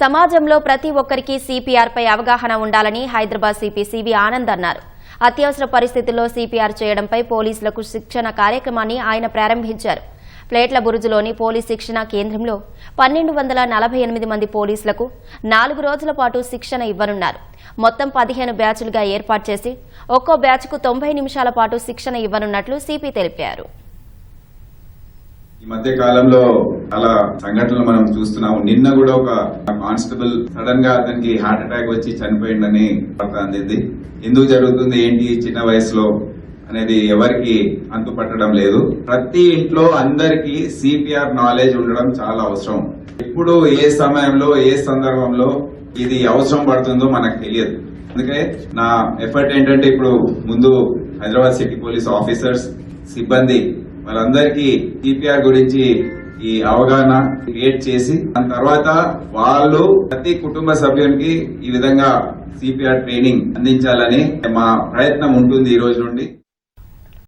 సమాజంలో ప్రతి ఒక్కరికి సిపిఆర్ పై అవగాహన ఉండాలని హైదరాబాద్ సిపి సివి ఆనంద్ అన్నారు. అత్యవసర పరిస్థితుల్లో సిపిఆర్ చేయడంపై పోలీసులకు శిక్షణ కార్యక్రమాన్ని ఆయన ప్రారంభించారు. ప్లేట్ల బురుజులోని పోలీస్ శిక్షణ కేంద్రంలో పన్నెండు వందల నలభై ఎనిమిది మంది పోలీసులకు నాలుగు రోజుల పాటు శిక్షణ ఇవ్వనున్నారు. మొత్తం పదిహేను బ్యాచ్లుగా ఏర్పాటు చేసి ఒక్కో బ్యాచ్కు తొంభై నిమిషాల పాటు శిక్షణ ఇవ్వనున్నట్లు సిపి తెలిపారు. ఈ మధ్య కాలంలో చాలా సంఘటనలు మనం చూస్తున్నాము. నిన్న కూడా ఒక కానిస్టేబుల్ సడన్గా అతనికి హార్ట్ అటాక్ వచ్చి చనిపోయిందని వార్త అందింది. ఎందుకు జరుగుతుంది? ఏంటి చిన్న వయసులో అనేది ఎవరికి అంతు పట్టడం లేదు. ప్రతి ఇంట్లో అందరికీ సిపిఆర్ నాలెడ్జ్ ఉండడం చాలా అవసరం. ఎప్పుడు ఏ సమయంలో ఏ సందర్భంలో ఇది అవసరం పడుతుందో మనకు తెలియదు. అందుకే నా ఎఫర్ట్ ఏంటంటే ఇప్పుడు ముందు హైదరాబాద్ సిటీ పోలీస్ ఆఫీసర్స్ సిబ్బంది వాళ్ళందరికీ టీపీఆర్ గురించి ఈ అవగాహన క్రియేట్ చేసి దాని తర్వాత వాళ్ళు ప్రతి కుటుంబ సభ్యునికి ఈ విధంగా సిపిఆర్ ట్రైనింగ్ అందించాలని మా ప్రయత్నం ఉంటుంది ఈ రోజు నుండి.